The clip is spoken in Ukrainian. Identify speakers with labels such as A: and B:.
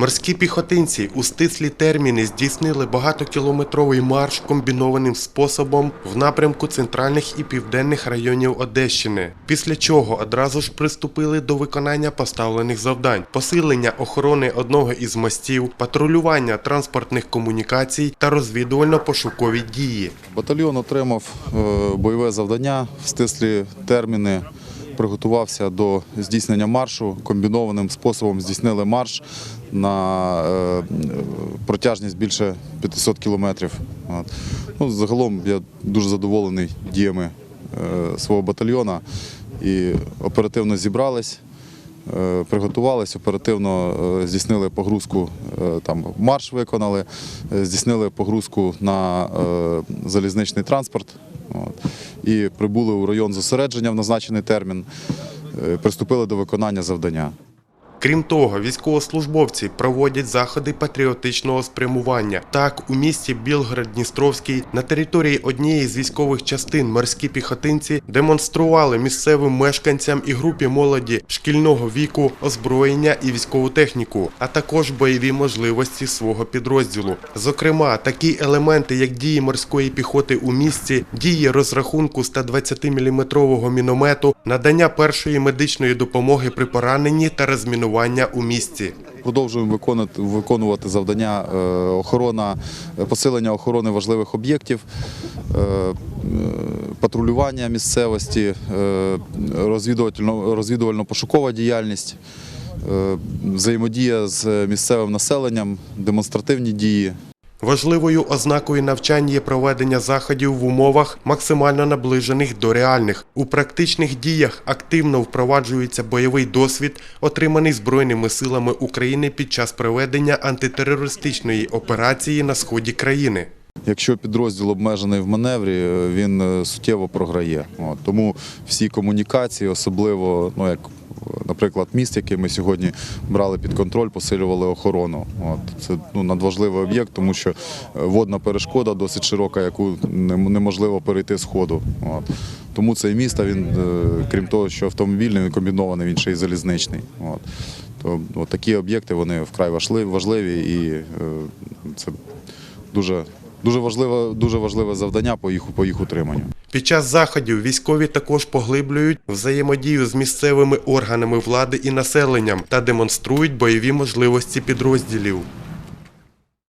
A: Морські піхотинці у стислі терміни здійснили багатокілометровий марш комбінованим способом в напрямку центральних і південних районів Одещини. Після чого одразу ж приступили до виконання поставлених завдань: посилення охорони одного із мостів, патрулювання транспортних комунікацій та розвідувально-пошукові дії.
B: Батальйон отримав е, бойове завдання в стислі терміни. Приготувався до здійснення маршу. Комбінованим способом здійснили марш на е, протяжність більше 500 кілометрів. Ну, загалом я дуже задоволений діями е, свого батальйона і оперативно зібрались. Е, Приготувались, оперативно е, здійснили погрузку, е, там марш виконали, здійснили погрузку на залізничний транспорт і прибули у район зосередження в назначений термін, приступили до виконання завдання.
A: Крім того, військовослужбовці проводять заходи патріотичного спрямування. Так, у місті Білгород-Дністровський на території однієї з військових частин морські піхотинці демонстрували місцевим мешканцям і групі молоді шкільного віку озброєння і військову техніку, а також бойові можливості свого підрозділу. Зокрема, такі елементи, як дії морської піхоти у місті, дії розрахунку 120-мм міномету, надання першої медичної допомоги при пораненні та розмінування у місті.
B: Продовжуємо виконувати, виконувати завдання е, охорона, е, посилення охорони важливих об'єктів, е, патрулювання місцевості, розвідувально- розвідувально-пошукова діяльність, взаємодія з місцевим населенням, демонстративні дії.
A: Важливою ознакою навчань є проведення заходів в умовах, максимально наближених до реальних. У практичних діях активно впроваджується бойовий досвід, отриманий Збройними силами України під час проведення антитерористичної операції на сході країни.
B: Якщо підрозділ обмежений в маневрі, е, він е, суттєво програє. Тому всі комунікації, особливо, ну як, наприклад, міст, який ми сьогодні брали під контроль, посилювали охорону. От, це ну, надважливий об'єкт, тому що е, водна перешкода досить широка, яку неможливо перейти з ходу. От. Тому цей міст, він, е, крім того, що автомобільний, він комбінований, він ще й залізничний. От. То от такі об'єкти вони вкрай важливі, важливі і е, це дуже, дуже, важливе, дуже важливе завдання по їх, по їх утриманню.
A: Під час заходів військові також поглиблюють взаємодію з місцевими органами влади і населенням та демонструють бойові можливості підрозділів.